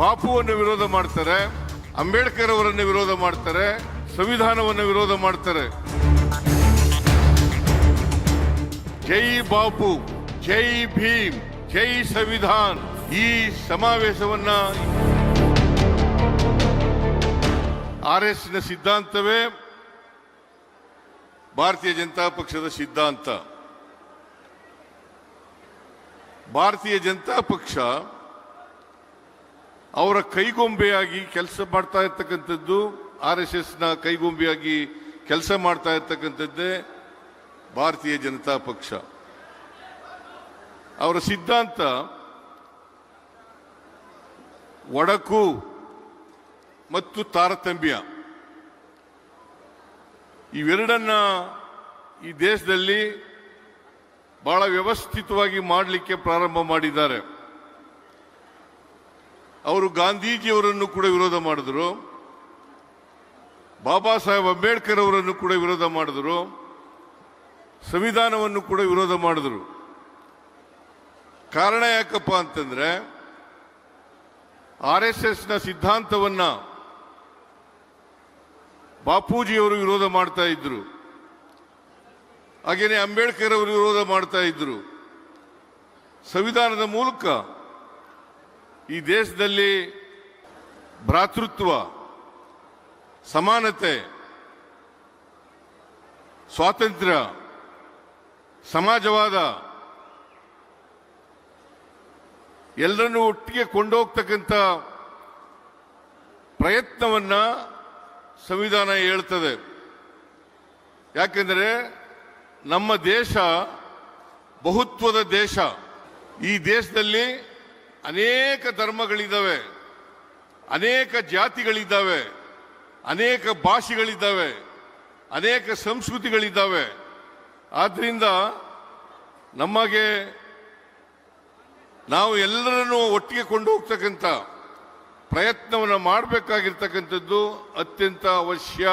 ಬಾಪುವನ್ನು ವಿರೋಧ ಮಾಡ್ತಾರೆ, ಅಂಬೇಡ್ಕರ್ ಅವರನ್ನು ವಿರೋಧ ಮಾಡ್ತಾರೆ, ಸಂವಿಧಾನವನ್ನು ವಿರೋಧ ಮಾಡ್ತಾರೆ. ಜೈ ಬಾಪು, ಜೈ ಭೀಮ್, ಜೈ ಸಂವಿಧಾನ್ ಈ ಸಮಾವೇಶವನ್ನ ಆರ್ ಎಸ್ನ ಸಿದ್ಧಾಂತವೇ ಭಾರತೀಯ ಜನತಾ ಪಕ್ಷದ ಸಿದ್ಧಾಂತ. ಭಾರತೀಯ ಜನತಾ ಪಕ್ಷ ಅವರ ಕೈಗೊಂಬೆಯಾಗಿ ಕೆಲಸ ಮಾಡ್ತಾ ಇರ್ತಕ್ಕಂಥದ್ದು ಆರ್ ಎಸ್ ಎಸ್ನ ಕೈಗೊಂಬೆಯಾಗಿ ಕೆಲಸ ಮಾಡ್ತಾ ಇರ್ತಕ್ಕಂಥದ್ದೇ ಭಾರತೀಯ ಜನತಾ ಪಕ್ಷ. ಅವರ ಸಿದ್ಧಾಂತ ಒಡಕು ಮತ್ತು ತಾರತಮ್ಯ. ಇವೆರಡನ್ನ ಈ ದೇಶದಲ್ಲಿ ಬಹಳ ವ್ಯವಸ್ಥಿತವಾಗಿ ಮಾಡಲಿಕ್ಕೆ ಪ್ರಾರಂಭ ಮಾಡಿದ್ದಾರೆ. ಅವರು ಗಾಂಧೀಜಿಯವರನ್ನು ಕೂಡ ವಿರೋಧ ಮಾಡಿದ್ರು. ಬಾಬಾ ಸಾಹೇಬ್ ಅಂಬೇಡ್ಕರ್ ಅವರನ್ನು ಕೂಡ ವಿರೋಧ ಮಾಡಿದ್ರು. ಸಂವಿಧಾನವನ್ನು ಕೂಡ ವಿರೋಧ ಮಾಡಿದ್ರು. ಕಾರಣ ಯಾಕಪ್ಪ ಅಂತಂದ್ರೆ, ಆರ್ ಎಸ್ ಎಸ್ನ ಸಿದ್ಧಾಂತವನ್ನ ಬಾಪೂಜಿಯವರು ವಿರೋಧ ಮಾಡ್ತಾ ಇದ್ರು. ಹಾಗೇನೆ ಅಂಬೇಡ್ಕರ್ ಅವರು ವಿರೋಧ ಮಾಡ್ತಾ ಇದ್ರು. ಸಂವಿಧಾನದ ಮೂಲಕ ಈ ದೇಶದಲ್ಲಿ ಭ್ರಾತೃತ್ವ, ಸಮಾನತೆ, ಸ್ವಾತಂತ್ರ್ಯ, ಸಮಾಜವಾದ ಎಲ್ಲರನ್ನೂ ಒಟ್ಟಿಗೆ ಕೊಂಡೋಗ್ತಕ್ಕಂಥ ಪ್ರಯತ್ನವನ್ನ ಸಂವಿಧಾನ ಹೇಳ್ತದೆ. ಯಾಕೆಂದರೆ ನಮ್ಮ ದೇಶ ಬಹುತ್ವದ ದೇಶ. ಈ ದೇಶದಲ್ಲಿ ಅನೇಕ ಧರ್ಮಗಳಿದ್ದಾವೆ, ಅನೇಕ ಜಾತಿಗಳಿದ್ದಾವೆ, ಅನೇಕ ಭಾಷೆಗಳಿದ್ದಾವೆ, ಅನೇಕ ಸಂಸ್ಕೃತಿಗಳಿದ್ದಾವೆ. ಆದ್ದರಿಂದ ನಮಗೆ ನಾವು ಎಲ್ಲರನ್ನು ಒಟ್ಟಿಗೆ ಕೊಂಡು ಹೋಗ್ತಕ್ಕಂಥ ಪ್ರಯತ್ನವನ್ನು ಮಾಡಬೇಕಾಗಿರ್ತಕ್ಕಂಥದ್ದು ಅತ್ಯಂತ ಅವಶ್ಯ.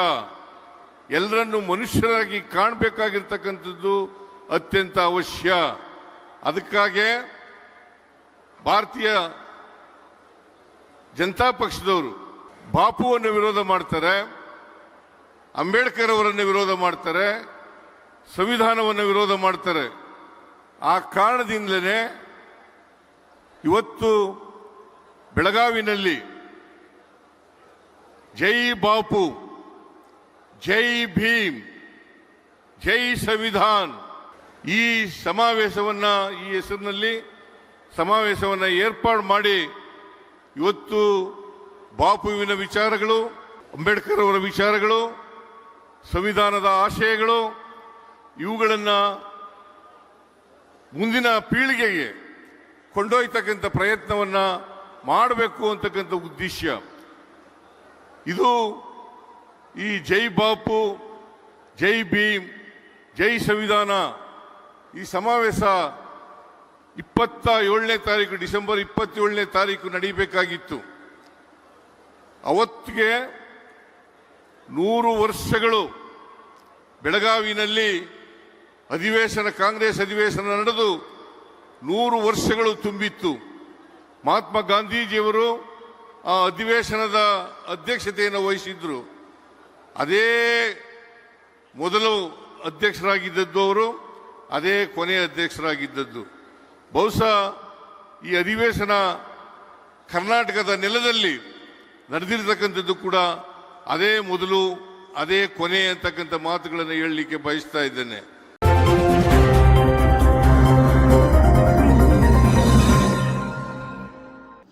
ಎಲ್ಲರನ್ನು ಮನುಷ್ಯರಾಗಿ ಕಾಣಬೇಕಾಗಿರ್ತಕ್ಕಂಥದ್ದು ಅತ್ಯಂತ ಅವಶ್ಯ. ಅದಕ್ಕಾಗಿ ಭಾರತೀಯ ಜನತಾ ಪಕ್ಷದವರು ಬಾಪುವನ್ನು ವಿರೋಧ ಮಾಡ್ತಾರೆ, ಅಂಬೇಡ್ಕರ್ ಅವರನ್ನು ವಿರೋಧ ಮಾಡ್ತಾರೆ, ಸಂವಿಧಾನವನ್ನು ವಿರೋಧ ಮಾಡ್ತಾರೆ. ಆ ಕಾರಣದಿಂದಲೇ ಇವತ್ತು ಬೆಳಗಾವಿನಲ್ಲಿ ಜೈ ಬಾಪು, ಜೈ ಭೀಮ್, ಜೈ ಸಂವಿಧಾನ್ ಈ ಸಮಾವೇಶವನ್ನು ಈ ಹೆಸರಿನಲ್ಲಿ ಸಮಾವೇಶವನ್ನ ಏರ್ಪಾಡು ಮಾಡಿ ಇವತ್ತು ಬಾಪುವಿನ ವಿಚಾರಗಳು, ಅಂಬೇಡ್ಕರ್ ಅವರ ವಿಚಾರಗಳು, ಸಂವಿಧಾನದ ಆಶಯಗಳು, ಇವುಗಳನ್ನು ಮುಂದಿನ ಪೀಳಿಗೆಗೆ ಕೊಂಡೊಯ್ತಕ್ಕಂಥ ಪ್ರಯತ್ನವನ್ನು ಮಾಡಬೇಕು ಅಂತಕ್ಕಂಥ ಉದ್ದೇಶ. ಇದು ಈ ಜೈ ಬಾಪು, ಜೈ ಭೀಮ್, ಜೈ ಸಂವಿಧಾನ ಈ ಸಮಾವೇಶ ಇಪ್ಪತ್ತ ಏಳನೇ ತಾರೀಕು, ಡಿಸೆಂಬರ್ ಇಪ್ಪತ್ತೇಳನೇ ತಾರೀಕು ನಡೀಬೇಕಾಗಿತ್ತು. ಅವತ್ತಿಗೆ ನೂರು ವರ್ಷಗಳು ಬೆಳಗಾವಿನಲ್ಲಿ ಅಧಿವೇಶನ, ಕಾಂಗ್ರೆಸ್ ಅಧಿವೇಶನ ನಡೆದು ನೂರು ವರ್ಷಗಳು ತುಂಬಿತ್ತು. ಮಹಾತ್ಮ ಗಾಂಧೀಜಿಯವರು ಆ ಅಧಿವೇಶನದ ಅಧ್ಯಕ್ಷತೆಯನ್ನು ವಹಿಸಿದ್ರು. ಅದೇ ಮೊದಲು ಅಧ್ಯಕ್ಷರಾಗಿದ್ದದ್ದು ಅವರು, ಅದೇ ಕೊನೆಯ ಅಧ್ಯಕ್ಷರಾಗಿದ್ದದ್ದು. ಬಹುಶಃ ಈ ಅಧಿವೇಶನ ಕರ್ನಾಟಕದ ನೆಲದಲ್ಲಿ ನಡೆದಿರತಕ್ಕಂಥದ್ದು ಕೂಡ ಅದೇ ಮೊದಲು, ಅದೇ ಕೊನೆ ಅಂತಕ್ಕಂಥ ಮಾತುಗಳನ್ನು ಹೇಳಲಿಕ್ಕೆ ಬಯಸ್ತಾ ಇದ್ದೇನೆ.